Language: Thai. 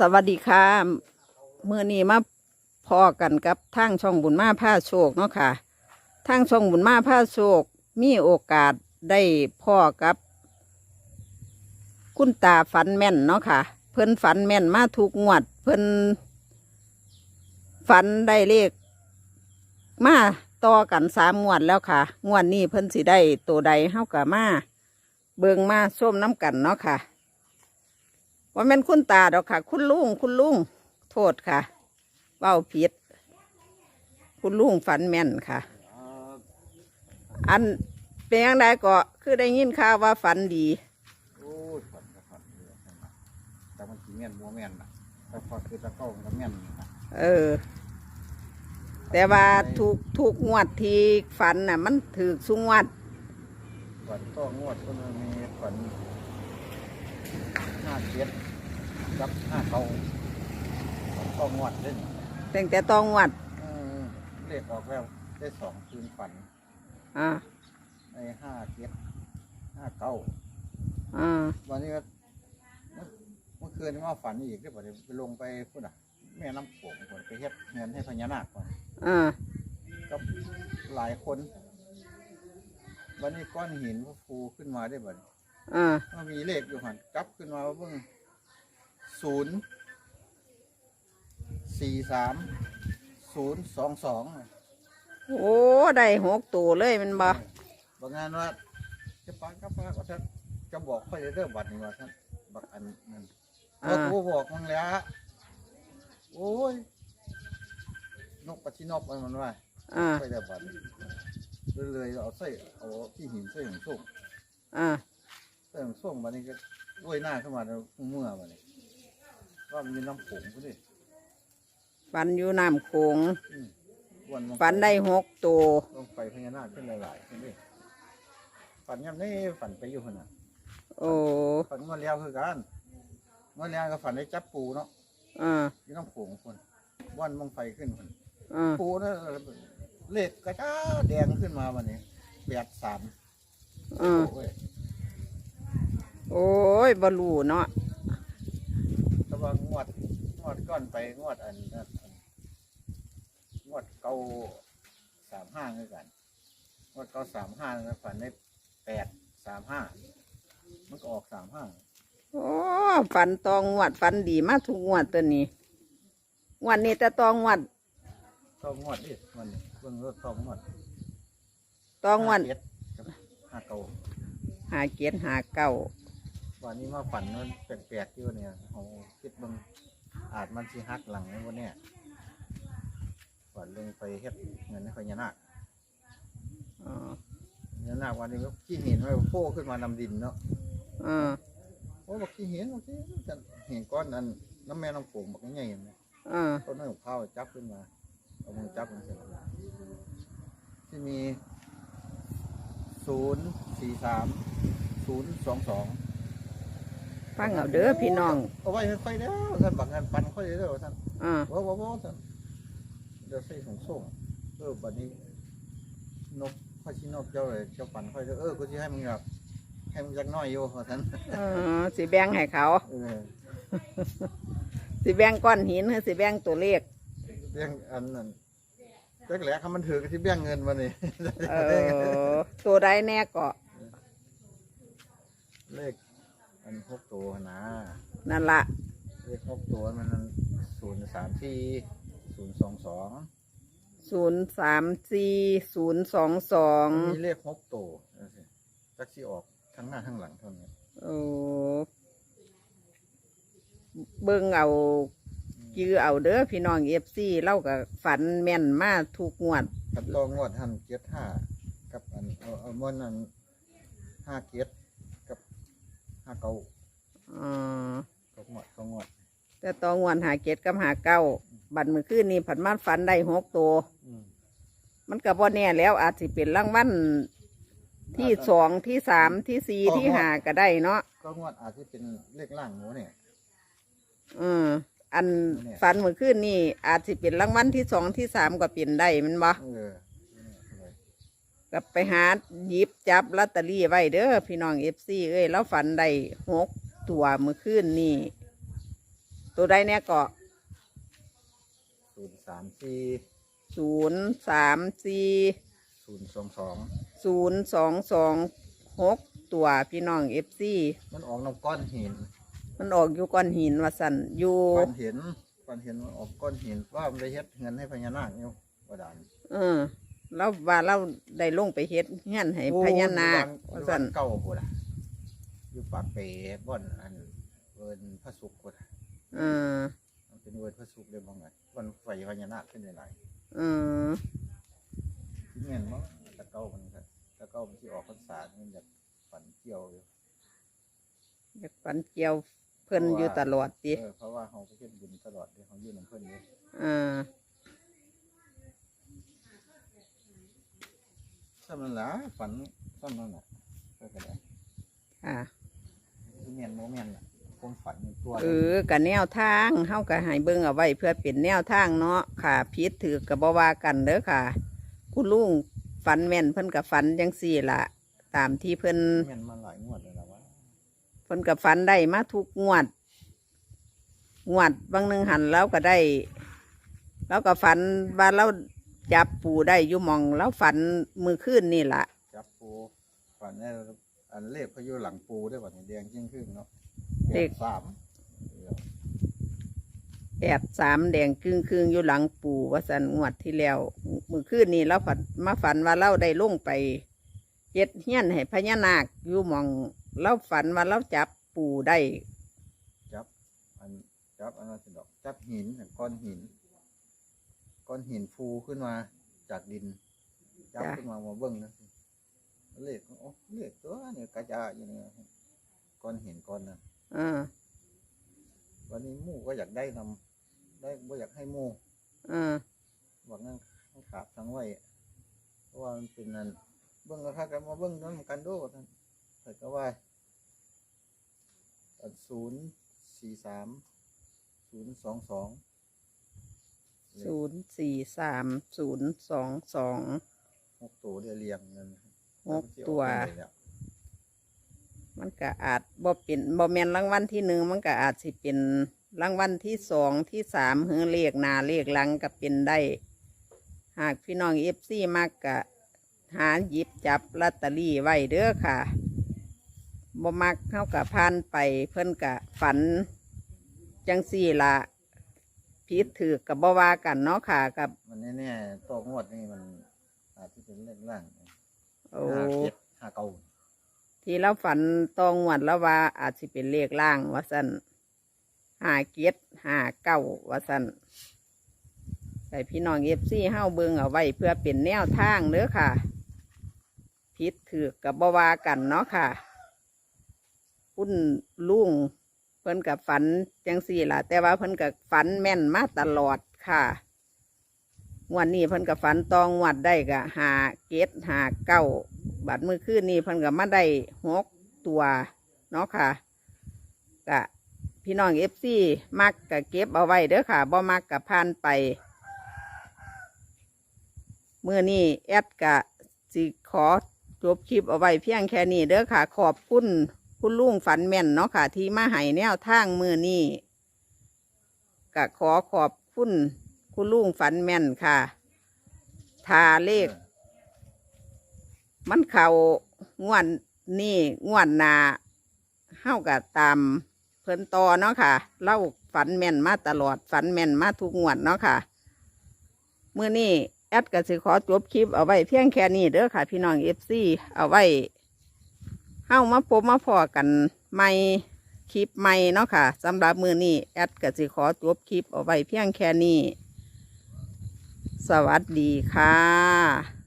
สวัสดีค่ะเมื่อนี้มาพอกันกับทางช่องบุญมาผ้าโชคเนาะค่ะทางช่องบุญมาผ้าโชค มีโอกาสได้พ่อกับ คุณตาฝันแม่นเนาะค่ะ เพิ่นฝันแม่นมาทุกงวด เพิ่นฝันได้เลขมาต่อกันสามงวดแล้วค่ะ งวดนี้เพิ่นสิได้ตัวใดเฮากะมา เบิงมาส้มน้ำกันเนาะค่ะ ว่าแม่นคุณตาดอกค่ะ คุณลุงคุณลุงโทษค่ะเว้าผิด คุณลุงฝันแม่นค่ะ อันเป็นยังไงก็คือได้ยินข่าวว่าฝันดีโอ้ยฝันก็ฝันเยอะนะแต่มันกี่แม่นบัวแม่นนะแต่พอคือตะเก้ามันก็แม่นนะเออ แต่ว่าถูกถูกงวดที่ฝันน่ะ มันถือสุงวดฝันก็งวดก็มีฝัน ห้าเจ็ดกับห้าเก้าฝันก็งวดเล่นตั้งแต่ตองวดเออเลขออกแล้วได้สองคืนฝันอ่า ในห้าเจ็ดห้าเก้าอ่า วันนี้ก็เมื่อเมื่อคืนนี้มาฝันอีกได้ป่ะเดี๋ยวไปลงไปพูดอะ แม่น้ำโขงก่อนไปเฮ็ดเงินให้พญานาคก่อนอ่า กับหลายคน วันนี้ก้อนหินก็ฟูขึ้นมาได้บ่ด อ่าก็มีเลขอยู่หันกลับขึ้นมาว่าเบิ่งศูนย์สี่สามศูนย์สองสองโอ้ได้หกตัวเลยแมันบ่บางงานว่าจะปากกับปากว่าท่านจะบอกค่อยเริ่มบัตรนี่ว่าท่านบักอันนั้นอ่าว่ากูบอกมึงแล้วโอ้ยนกปะชินกมันมันว่าอ่าค่อยได้บัตรเลยๆเอาใส่เอาที่หินใส่ของส่งอ่า ใส่ของส่งมานี่ก็ด้วยหน้าขึ้นมาแล้วเมื่อมานี่ว่ามันมีน้ำผงก็ดิฝันอยู่น้ำโขงอืมวันมังฝันได้หกตัวลงไปพญานาคขึ้นหลายๆขึ้นดิฝันยังนี่ฝันไปอยู่ขนาดโอ้ฝันมาแล้วคือกันมาแล้วก็ฝันได้จับปูเนาะอ่าอยี่น้ำโขงคนวันมังไฟขึ้นคนอ่าปูนั่นเลขกระจ้าแดงขึ้นมาวันนี้แปดสาม อ่า โอ้ย โอ้ยบรูเนาะแต่ว่างวดงวดก้อนไปงวดอันนั้นอันงวดเก้าสามห้าคือกันงวดเก้าสามห้านะฝันได้แปดสามห้ามันก็ออกสามห้าโอ้ฝันตองงวดฝันดีมากทุกงวดตัวนี้งวดนี้แต่ตองงวดต้องงวดดิมันนี้เบิ่งรถต้องงวดตองงวดห้าเจ็ดกับห้าเก้า หาเกียรหาเก้า วันนี้มาฝันมันแปลกๆอยู่เนี่ยโอ้คิดมันอาจมันสิหักหลังในวันเนี้ยฝันลงไปเฮ็ดเงินให้พญานาคอ๋อพญานาควันนี้ก็ขี้หินไว้โผล่ขึ้นมานำดินเนาะอ่าโอ้บอกขี้หินบอกขี้จะเห็นก้อนนั้นน้ำแม่น้ำโขงบอกง่ายๆนะอ่าต้นน้ำข้าวจับขึ้นมาเอามือจับมันเสร็จที่มีศูนย์สี่สามศูนย์สองสอง ฟังเอาเด้อพี่น้องเอาไว้ค่อยๆเด้อท่านบักงานปันค่อยเด้อท่านอ่าว้าวว้าวว้าวท่านเดี๋ยวใส่ของส่งเออบัดนี้นกค่อยชินกเจ้าเลยเจ้าปันค่อยเด้อเออกูจะให้มึงแบบให้มึงจักหน้อยอยู่ว่าท่านเออสิแบ่งให้เขาเออสิแบ่งก้อนหินหรือสิแบ่งตัวเลขเบี้ยงอันนั้นจักแหลกคำมันถือกันที่เบี้ยงเงินมานี่เออตัวใดแน่ก็เลข อันหกตัวนะนั่นละเลขหกตัวมันศูนย์สามสี่ศูนย์สองสองศูนย์สามสี่ศูนย์สองสองมีเลขหกตัวนั่นสิจักสีออกทั้งหน้าทั้งหลังเท่านี้โอ้เบิ่งเอาจื้อเอาเด้อพี่น้องเอฟซีเล่ากับฝันแม่นมาทุกงวดกับตองวดหันเกียรห้ากับอันเอาเอามันอันห้าเกียรกับ ห้าเก้าอ่าก็งวดก็งวดแต่ตองวนหาเกตกับหาเก้าบัตรมือขึ้นนี่ผัดมาฝันได้หกตัว อืมมันก็บ่แน่แล้วอาจสิเป็นรางวัลที่สองที่สามที่สี่ที่หาก็ได้เนาะก็งวดอาจจะเป็นเลขล่างหนูเนี่ย อืมอันเนี่ยฝันมือขึ้นนี่อาจสิเป็นรางวัลที่สองที่สามก็เปลี่ยนได้แมันบ่ เออเนี่ย ก็ไปหาหยิบจับลอตเตอรี่ไว้เด้อพี่น้องเอฟซีเอ้ยแล้วฝันได้หกตัวมือขึ้นนี่ ตัวใดเนี่ยก็ศูนย์สามสี่ศูนย์สามสี่ศูนย์สองสองศูนย์สองสองหกตัวพี่น้องเอฟซีมันออกน้ำก้อนหินมันออกอยู่ก้อนหินว่าสันอยู่ก้อนเห็นก้อนเห็นมันออกก้อนหินว่ามันได้เฮ็ดเงินให้พญานาคอยู่กระดาน เออ แล้วว่าเราได้ลงไปเฮ็ดเงี้ยนให้พญานาคโอ้ว่ายอยู่สับ้านนเก่าพูดอะอยู่ปากเป๋บ่อนอันเวินพระสุกพูดอะเออมันเป็นเวินพระสุกเลยบ้างไงวันไฟพญานาคขึ้นไหนเออที่เงี้ยมั้งตะเก้ามันก็ตะเก้ามันที่ออกพรรษามันอยากฝันเกี่ยวอยู่อยากฝันเกี่ยวเพิ่นอยู่ตลอดติเออเพราะว่าเขาไปเฮ็ดบุญตลอดเลยเขายื่นน้ำเพิ่นเลยเออำนั่นล่ะฝันซ้ำนั่นแหละก็กระไดค่ะที่เมียนโมเมียนล่ะผมฝันตัวเออกับแนวทางเฮาก็ให้เบิ่งเอาไว้เพื่อเป็นแนวทางเนาะค่ะพิษถือกับบ่ว่ากันเด้อค่ะ คุณลุงฝันแม่นเพิ่นกับฝันจังสี่ละตามที่เพิ่นเมียนมาหลายงวดเลยละว่าเพิ่นกับฝันได้มาทุกงวด งวดบางหนึ่งหันแล้วก็ได้ แล้วก็ฝันว่าเรา จับปูได้อยู่หมองแล้วฝันมือขึ้นนี่ละจับปูฝันได้อันเลขเขาอยู่หลังปูได้บ่เนี่ยแดงจริงขึ้นเนาะเลขแปดสามเออแปดสามแดงครึ่งครึ่งๆอยู่หลังปูว่าสันงวดที่แล้ว มือขึ้นนี่เราฝันมาฝันว่าเราได้ลงไปเจ็ดเฮียนให้พญานาคอยู่หมองเราฝันว่าเราจับปูได้ จับอันจับอันนั้นสิดอก จับหินก้อนหิน ก้อนหินฟูขึ้นมาจากดินจับจ้ะ ขึ้นมามาเบิ้งนะสิเลขโอ้เลขตัวเนี่ยกระจายอยู่เนี่ยก้อนหินก้อนนั้นเออวันนี้หมู่ก็อยากได้นำได้บ่อยากให้หมู่เออบอกนั่งทั้งขาบทั้งไว้เพราะว่ามันเป็นนั่นเบิ้งก็ค่ากันมาเบิ้งนั่นกันโดูท่านแต่ก็ว่าศูนย์สี่สามศูนย์สองสอง ศูนย์สี่สามศูนย์สองสองหกตัวเรียเรียงเงินหกตัว มันสิออกไปเลยเนี่ยมันก็อาจบ่เป็นบ่แม่นรางวัลที่หนึ่งมันก็อาจสิเป็นรางวัลที่สองที่สามเฮือเลขหน้าเลขหลังก็เป็นได้ หากพี่น้องเอฟซีมากกะหาหยิบจับลอตเตอรี่ไว้เด้อค่ะบ่มักเข้ากับพานไปเพิ่นกะฝัน จังสี่ละ พิษถือกับบ่ว่ากันเนาะค่ะกับ มันแน่ๆตัวงวดนี่มันอาจจะเป็นเลขล่างโอ้ ห้าเจ็ดห้าเก้าที่เราฝันตองวดแล้วว่า อาจสิเป็นเลขล่างว่าสันหาเกียรหาเก้าว่าสันใส่พี่น้องเอฟซีเฮ้าเบิงเอาไว้เพื่อเป็นแนวทางเด้อค่ะ พิษถือกับบวากันเนาะค่ะ คุณลุง เพิ่นกับฝันจังสี่ล่ะ แต่ว่าเพิ่นกับฝันแม่นมาตลอดค่ะงวันนี้เพิ่นกับฝันตองงวัดได้กะหาเกตหาเก้าบัดมือคืนนี้เพิ่นกับมาได้หกตัวเนาะค่ะกะพี่น้องเอฟซีมักกะเก็บเอาไว้เด้อค่ะบ่มักกะพานไปเมื่อนี้แอดกะสิขอจบคลิปเอาไว้เพียงแค่นี้เด้อค่ะ ขอบคุณ คุณลุงฝันแม่นเนาะค่ะ ที่มาให้แนวทางมือนี้กะขอขอบคุณคุณลุงฝันแม่นค่ะ ทาเลข มันเขางวนนี่งวนนาเฮากับตามเพิ่นต่อเนาะค่ะ เล่าฝันแม่นมาตลอดฝันแม่นมาทุกงวดเนาะค่ะมื่อนี้แอดก็สิขอจบคลิปเอาไว้เพียงแค่นี้เด้อค่ะ พี่น้องเอฟซีเอาไว้ เอ้ามาพบมาพอกันใหม่คลิปใหม่เนาะค่ะสำหรับมือนี้แอดก็สิขอจบคลิปเอาไว้เพียงแค่นี้ สวัสดีค่ะ